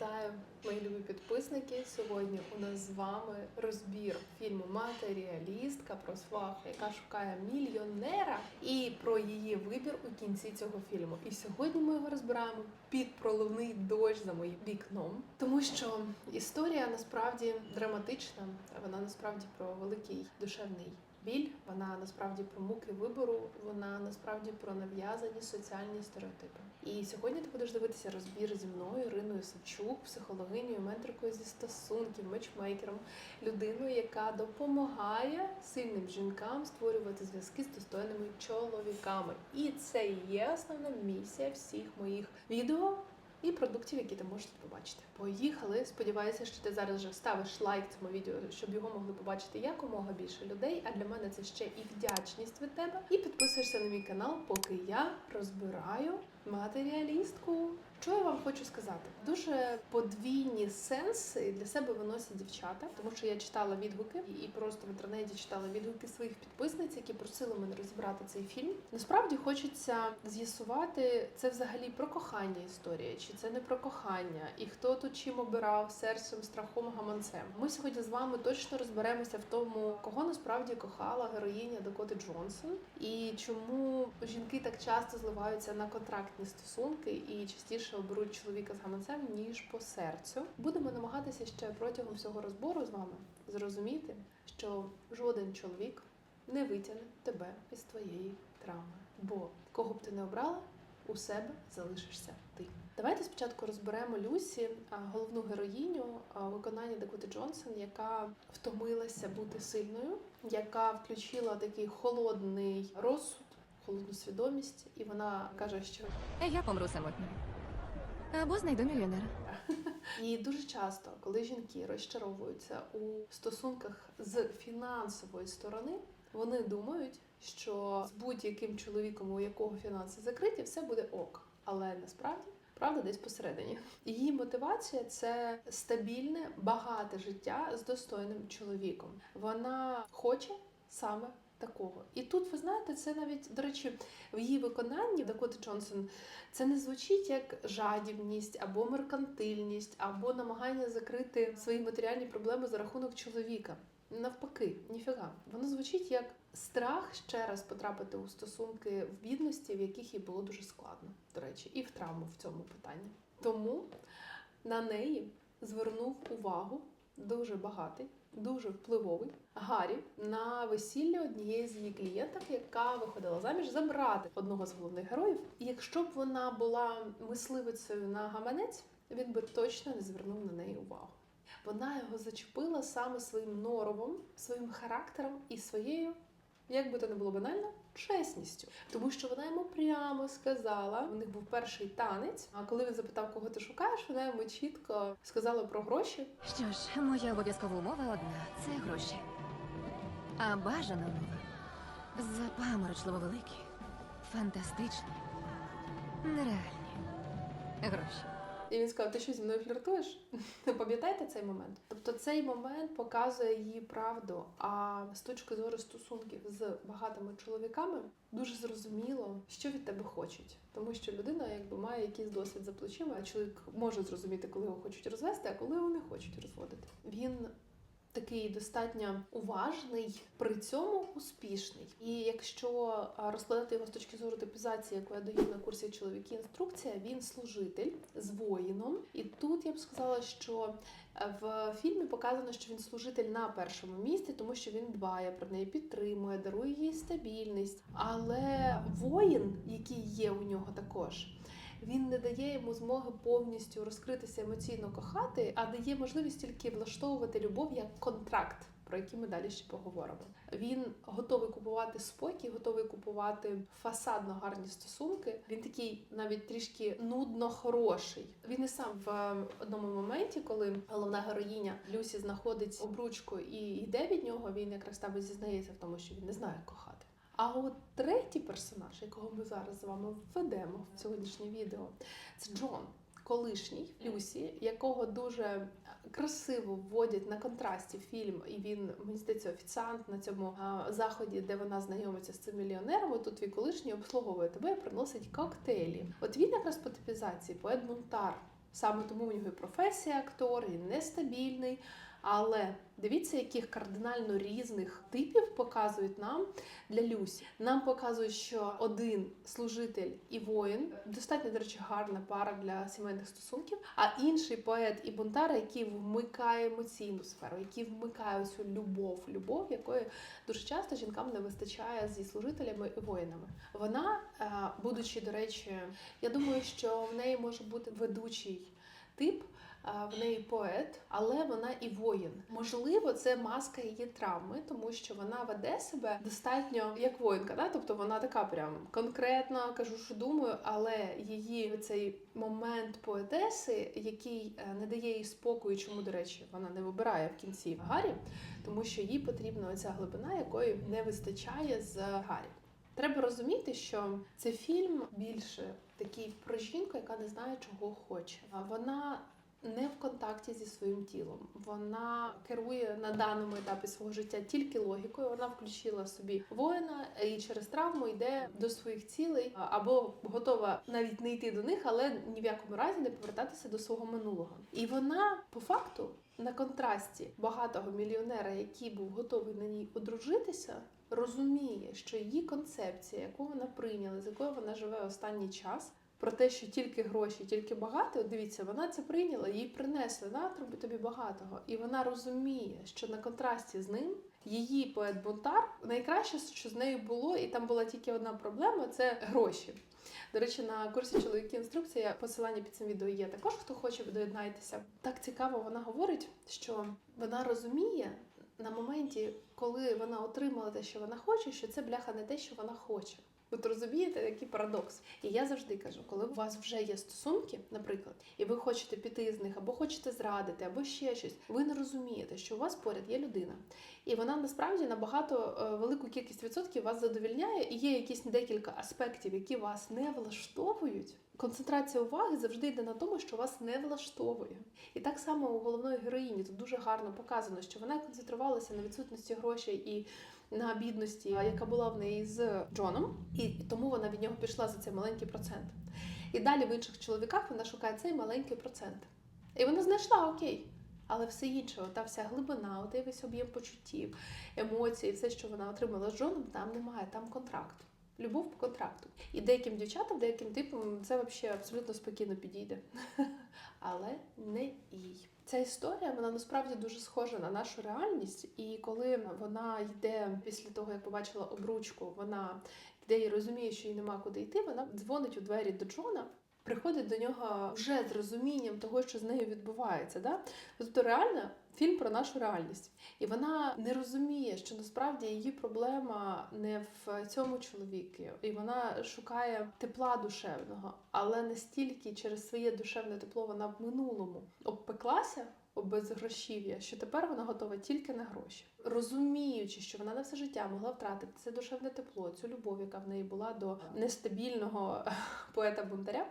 Вітаю, мої любі підписники. Сьогодні у нас з вами розбір фільму Матеріалістка про сваху, яка шукає мільйонера, і про її вибір у кінці цього фільму. І сьогодні ми його розбираємо під проливний дощ за моїм вікном, тому що історія насправді драматична. Вона насправді про великий душевний біль. Вона насправді про муки вибору. Вона насправді про нав'язані соціальні стереотипи. І сьогодні ти будеш дивитися розбір зі мною, Іриною Савчук, психологинею, менторкою зі стосунків, мечмейкером, людиною, яка допомагає сильним жінкам створювати зв'язки з достойними чоловіками. І це є основна місія всіх моїх відео. І продуктів, які ти можеш побачити. Поїхали. Сподіваюся, що ти зараз вже ставиш лайк цьому відео, щоб його могли побачити якомога більше людей. А для мене це ще і вдячність від тебе. І підписуєшся на мій канал, поки я розбираю матеріалістку. Хочу сказати? Дуже подвійні сенси для себе виносять дівчата, тому що я читала відгуки і просто в інтернеті читала відгуки своїх підписниць, які просили мене розібрати цей фільм. Насправді хочеться з'ясувати це взагалі про кохання історія, чи це не про кохання, і хто тут чим обирав серцем, страхом, гаманцем. Ми сьогодні з вами точно розберемося в тому, кого насправді кохала героїня Дакоти Джонсон, і чому жінки так часто зливаються на контрактні стосунки і частіше оберуть чоловіка з гаманцем ніж по серцю. Будемо намагатися ще протягом всього розбору з вами зрозуміти, що жоден чоловік не витягне тебе із твоєї травми. Бо кого б ти не обрала, у себе залишишся ти. Давайте спочатку розберемо Люсі, головну героїню виконання Дакоти Джонсон, яка втомилася бути сильною, яка включила такий холодний розсуд, холодну свідомість, і вона каже, що Я помру самотньо. Або знайду мільйонера. І дуже часто, коли жінки розчаровуються у стосунках з фінансової сторони, вони думають, що з будь-яким чоловіком, у якого фінанси закриті, все буде ок. Але насправді правда десь посередині. Її мотивація це стабільне, багате життя з достойним чоловіком. Вона хоче саме. Такого. І тут, ви знаєте, це навіть, до речі, в її виконанні Дакоти Джонсон це не звучить як жадібність або меркантильність, або намагання закрити свої матеріальні проблеми за рахунок чоловіка. Навпаки, ніфіга. Воно звучить як страх ще раз потрапити у стосунки в бідності, в яких їй було дуже складно, до речі, і в травму в цьому питанні. Тому на неї звернув увагу дуже багатий, дуже впливовий Гаррі на весілля однієї з її клієнток, яка виходила заміж забрати одного з головних героїв. І якщо б вона була мисливицею на гаманець, він би точно не звернув на неї увагу. Вона його зачепила саме своїм норовом, своїм характером і своєю, як би то не було банально, чесністю. Тому що вона йому прямо сказала, у них був перший танець. А коли він запитав, кого ти шукаєш, вона йому чітко сказала про гроші. Що ж, моя обов'язкова умова одна це гроші. А бажана умова запаморочливо великі, фантастичні, нереальні. Гроші. І він сказав: ти що зі мною фліртуєш? Пам'ятаєте цей момент? Тобто цей момент показує її правду. А з точки зору стосунків з багатими чоловіками дуже зрозуміло, що від тебе хочуть, тому що людина якби має якийсь досвід за плечима, а чоловік може зрозуміти, коли його хочуть розвести, а коли його не хочуть розводити. Він такий достатньо уважний, при цьому успішний. І якщо розкладати його з точки зору типізації, яку я даю на курсі чоловіки інструкція, він служитель з воїном. І тут я б сказала, що е, в фільмі показано, що він служитель на першому місці, тому що він дбає про неї, підтримує, дарує їй стабільність. Але воїн, який є у нього також. Він не дає йому змоги повністю розкритися емоційно кохати, а дає можливість тільки влаштовувати любов як контракт, про який ми далі ще поговоримо. Він готовий купувати спокій, готовий купувати фасадно гарні стосунки. Він такий навіть трішки нудно хороший. Він і сам в одному моменті, коли головна героїня Люсі знаходить обручку і йде від нього, він якраз там зізнається в тому, що він не знає кохати. А от третій персонаж, якого ми зараз з вами введемо в сьогоднішнє відео, це Джон. Колишній Люсі, якого дуже красиво вводять на контрасті фільм, і він мені здається офіціант на цьому заході, де вона знайомиться з цим мільйонером. Тут твій колишній обслуговує тебе і приносить коктейлі. От він якраз по типізації, по Едмунтар Саме тому у нього і професія актор, і нестабільний. Але дивіться, яких кардинально різних типів показують нам для Люсі. Нам показують, що один служитель і воїн достатньо, до речі, гарна пара для сімейних стосунків, а інший поет і бунтар, який вмикає емоційну сферу, який вмикає цю любов, любов, якої дуже часто жінкам не вистачає зі служителями і воїнами. Вона, е, будучи, до речі, я думаю, що в неї може бути ведучий тип. В неї поет, але вона і воїн. Можливо, це маска її травми, тому що вона веде себе достатньо як воїнка. Да? Тобто вона така прям конкретна, кажу, що думаю, але її цей момент поетеси, який е, не дає їй спокою, чому, до речі, вона не вибирає в кінці Гаррі, тому що їй потрібна оця глибина, якої не вистачає з Гаррі. Треба розуміти, що це фільм більше такий про жінку, яка не знає, чого хоче. Вона не в контакті зі своїм тілом. Вона керує на даному етапі свого життя тільки логікою. Вона включила собі воїна і через травму йде до своїх цілей або готова навіть не йти до них, але ні в якому разі не повертатися до свого минулого. І вона по факту на контрасті багатого мільйонера, який був готовий на ній одружитися, розуміє, що її концепція, яку вона прийняла, з якою вона живе останній час. Про те, що тільки гроші, тільки багато, от дивіться, вона це прийняла, їй принесли на тобі тобі багатого. І вона розуміє, що на контрасті з ним її поет бунтар найкраще, що з нею було, і там була тільки одна проблема це гроші. До речі, на курсі чоловіки інструкція посилання під цим відео є. Також хто хоче, доєднайтеся. Так цікаво, вона говорить, що вона розуміє на моменті, коли вона отримала те, що вона хоче, що це бляха не те, що вона хоче. От розумієте, який парадокс. І я завжди кажу, коли у вас вже є стосунки, наприклад, і ви хочете піти з них, або хочете зрадити, або ще щось, ви не розумієте, що у вас поряд є людина, і вона насправді набагато е, велику кількість відсотків вас задовільняє, і є якісь декілька аспектів, які вас не влаштовують. Концентрація уваги завжди йде на тому, що вас не влаштовує. І так само у головної героїні тут дуже гарно показано, що вона концентрувалася на відсутності грошей і на бідності, яка була в неї з Джоном, і тому вона від нього пішла за цей маленький процент. І далі в інших чоловіках вона шукає цей маленький процент. І вона знайшла окей. Але все інше, та вся глибина, отей весь об'єм почуттів, емоцій, все, що вона отримала з Джоном, там немає, там контракт. Любов по контракту. І деяким дівчатам, деяким типам це взагалі абсолютно спокійно підійде. Але не їй. Ця історія вона насправді дуже схожа на нашу реальність. І коли вона йде після того, як побачила обручку, вона йде і розуміє, що їй нема куди йти. Вона дзвонить у двері до Джона. Приходить до нього вже з розумінням того, що з нею відбувається. Да? Тобто реально фільм про нашу реальність. І вона не розуміє, що насправді її проблема не в цьому чоловіку, і вона шукає тепла душевного, але настільки через своє душевне тепло вона в минулому обпеклася. об безгрошів'я, що тепер вона готова тільки на гроші, розуміючи, що вона на все життя могла втратити це душевне тепло, цю любов, яка в неї була до нестабільного поета бунтаря.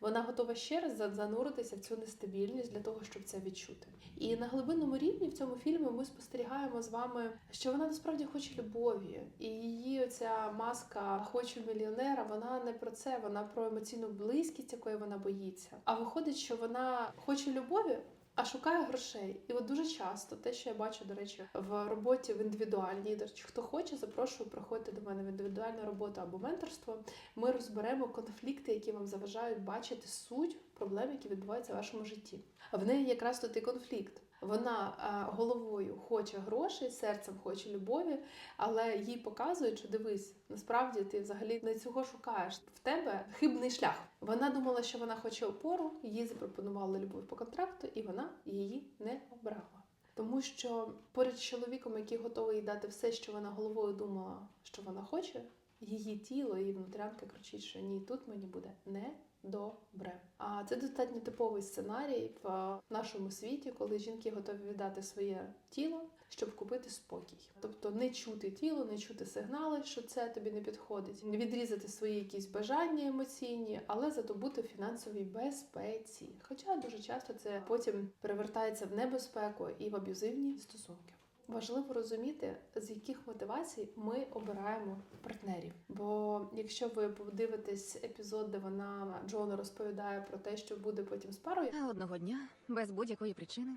Вона готова ще раз зануритися в цю нестабільність для того, щоб це відчути. І на глибинному рівні в цьому фільмі ми спостерігаємо з вами, що вона насправді хоче любові, і її оця маска хочу мільйонера. Вона не про це, вона про емоційну близькість, якої вона боїться. А виходить, що вона хоче любові. А шукає грошей, і от дуже часто те, що я бачу, до речі, в роботі в індивідуальній, до речі, хто хоче, запрошую, приходити до мене в індивідуальну роботу або менторство. Ми розберемо конфлікти, які вам заважають бачити суть проблем, які відбуваються в вашому житті. В неї якраз тут і конфлікт. Вона а, головою хоче грошей, серцем хоче любові, але їй показують, що дивись, насправді ти взагалі не цього шукаєш. В тебе хибний шлях. Вона думала, що вона хоче опору, їй запропонували любов по контракту, і вона її не обрала. Тому що поряд з чоловіком, який готовий їй дати все, що вона головою думала, що вона хоче, її тіло, її внутрянка кричить, що ні, тут мені буде не добре. А це достатньо типовий сценарій в нашому світі, коли жінки готові віддати своє тіло, щоб купити спокій. Тобто не чути тіло, не чути сигнали, що це тобі не підходить, відрізати свої якісь бажання емоційні, але зато бути в фінансовій безпеці. Хоча дуже часто це потім перевертається в небезпеку і в аб'юзивні стосунки. Важливо розуміти, з яких мотивацій ми обираємо партнерів. Бо якщо ви подивитесь епізод, де вона Джону розповідає про те, що буде потім з парою, А одного дня, без будь-якої причини,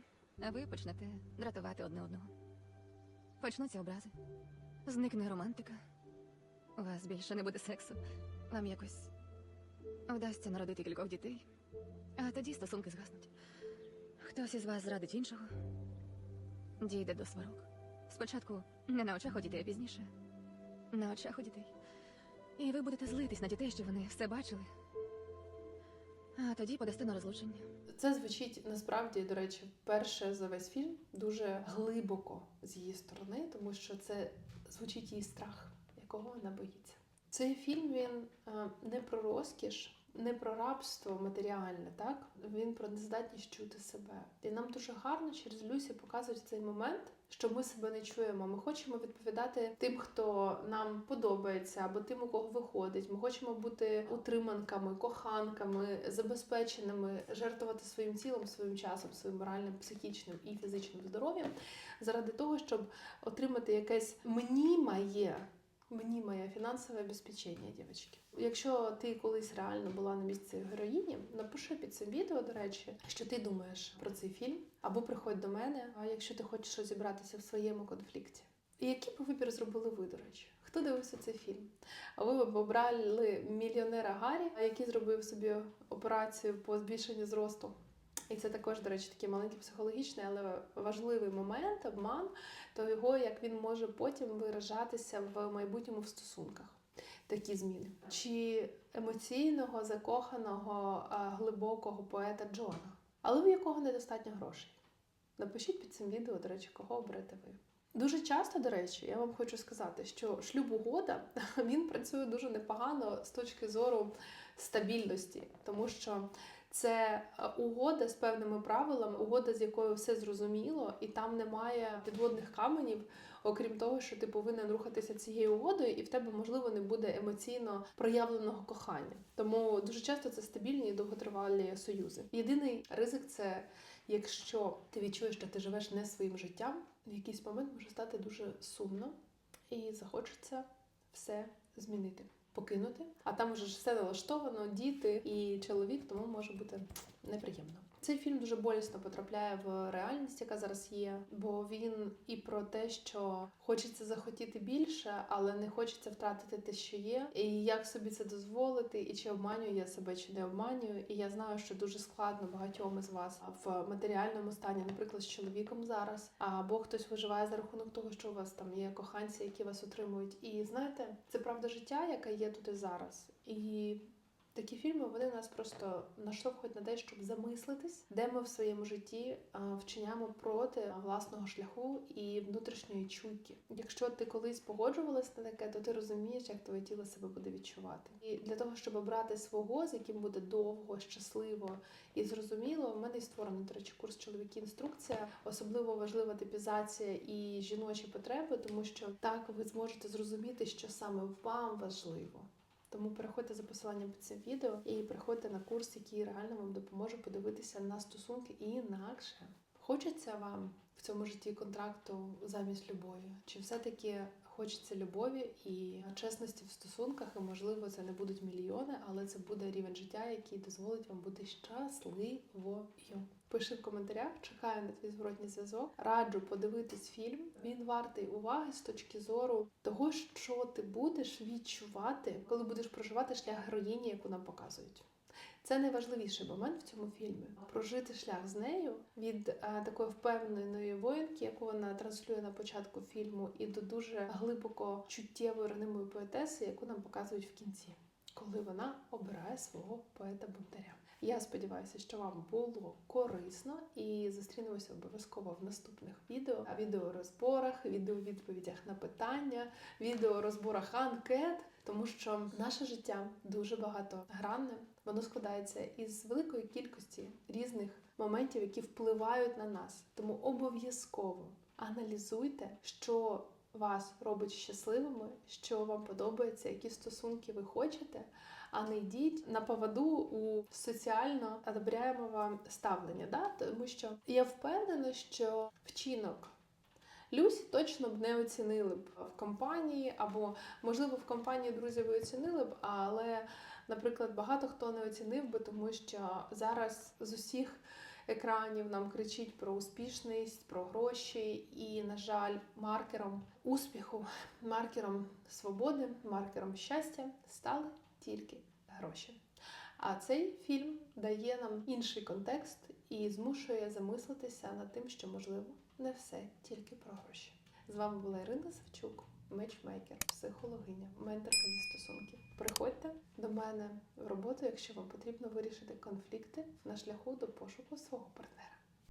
ви почнете дратувати одне одного. Почнуться образи. Зникне романтика. У вас більше не буде сексу. Вам якось вдасться народити кількох дітей, а тоді стосунки згаснуть. Хтось із вас зрадить іншого, дійде до сварок. Спочатку не на очах у дітей, а пізніше. На очах у дітей. І ви будете злитись на дітей, що вони все бачили. А тоді подасте на розлучення. Це звучить насправді, до речі, вперше за весь фільм дуже глибоко з її сторони, тому що це звучить її страх, якого вона боїться. Цей фільм він е, не про розкіш, не про рабство матеріальне, так він про нездатність чути себе. І нам дуже гарно через Люсі показують цей момент, що ми себе не чуємо. Ми хочемо відповідати тим, хто нам подобається, або тим, у кого виходить. Ми хочемо бути утриманками, коханками, забезпеченими, жертвувати своїм тілом, своїм часом, своїм моральним, психічним і фізичним здоров'ям заради того, щоб отримати якесь мнімає, мнімає фінансове обезпечення, дівчатки. Якщо ти колись реально була на місці героїні, напиши під цим відео, до речі, що ти думаєш про цей фільм, або приходь до мене, а якщо ти хочеш розібратися в своєму конфлікті. І який би вибір зробили ви, до речі? Хто дивився цей фільм? А ви б обрали мільйонера Гаррі, який зробив собі операцію по збільшенню зросту. І це також, до речі, такий маленький психологічний, але важливий момент, обман того, як він може потім виражатися в майбутньому в стосунках. Такі зміни. Чи емоційного, закоханого, глибокого поета Джона, але в якого недостатньо грошей. Напишіть під цим відео, до речі, кого оберете ви. Дуже часто, до речі, я вам хочу сказати, що шлюб угода він працює дуже непогано з точки зору стабільності, тому що це е, угода з певними правилами, угода, з якою все зрозуміло, і там немає підводних каменів, окрім того, що ти повинен рухатися цією угодою, і в тебе можливо не буде емоційно проявленого кохання. Тому дуже часто це стабільні і довготривалі союзи. Єдиний ризик це якщо ти відчуєш, що ти живеш не своїм життям, в якийсь момент може стати дуже сумно і захочеться все змінити. Покинути, а там уже ж все налаштовано, діти і чоловік, тому може бути неприємно. Цей фільм дуже болісно потрапляє в реальність, яка зараз є, бо він і про те, що хочеться захотіти більше, але не хочеться втратити те, що є, і як собі це дозволити, і чи обманюю я себе, чи не обманюю. І я знаю, що дуже складно багатьом із вас в матеріальному стані, наприклад, з чоловіком зараз, або хтось виживає за рахунок того, що у вас там є коханці, які вас утримують. І знаєте, це правда життя, яка є тут і зараз. І Такі фільми вони нас просто наштовхують на те, щоб замислитись, де ми в своєму житті вчиняємо проти власного шляху і внутрішньої чуйки. Якщо ти колись погоджувалась на таке, то ти розумієш, як твоє тіло себе буде відчувати. І для того, щоб обрати свого, з яким буде довго, щасливо і зрозуміло, в мене і створений, до речі, курс чоловіки інструкція. Особливо важлива типізація і жіночі потреби, тому що так ви зможете зрозуміти, що саме вам важливо. Тому переходьте за посиланням під цим відео і приходьте на курс, який реально вам допоможе подивитися на стосунки інакше. Хочеться вам в цьому житті контракту замість любові? Чи все-таки хочеться любові і чесності в стосунках? І можливо, це не будуть мільйони, але це буде рівень життя, який дозволить вам бути щасливою. Пиши в коментарях, чекаю на твій зворотній зв'язок. Раджу подивитись фільм. Він вартий уваги з точки зору того, що ти будеш відчувати, коли будеш проживати шлях героїні, яку нам показують. Це найважливіший момент в цьому фільмі прожити шлях з нею від е, такої впевненої воїнки, яку вона транслює на початку фільму, і до дуже глибоко чуттєвої ранимої поетеси, яку нам показують в кінці, коли вона обирає свого поета бунтаря. Я сподіваюся, що вам було корисно і зустрінемося обов'язково в наступних відео, відеорозборах, відеовідповідях на питання, відеорозборах анкет, тому що наше життя дуже багатогранне. Воно складається із великої кількості різних моментів, які впливають на нас. Тому обов'язково аналізуйте, що вас робить щасливими, що вам подобається, які стосунки ви хочете, а не йдіть на поводу у соціально одобряємого ставлення. Да? Тому що я впевнена, що вчинок Люсі точно б не оцінили б в компанії, або можливо в компанії друзів ви оцінили б, але, наприклад, багато хто не оцінив би, тому що зараз з усіх екранів нам кричить про успішність, про гроші, і, на жаль, маркером успіху, маркером свободи, маркером щастя стали тільки гроші. А цей фільм дає нам інший контекст і змушує замислитися над тим, що можливо не все тільки про гроші. З вами була Ірина Савчук, мечмейкер, психологиня, менторка зі стосунків. Приходьте до мене в роботу, якщо вам потрібно вирішити конфлікти на шляху до пошуку свого партнера.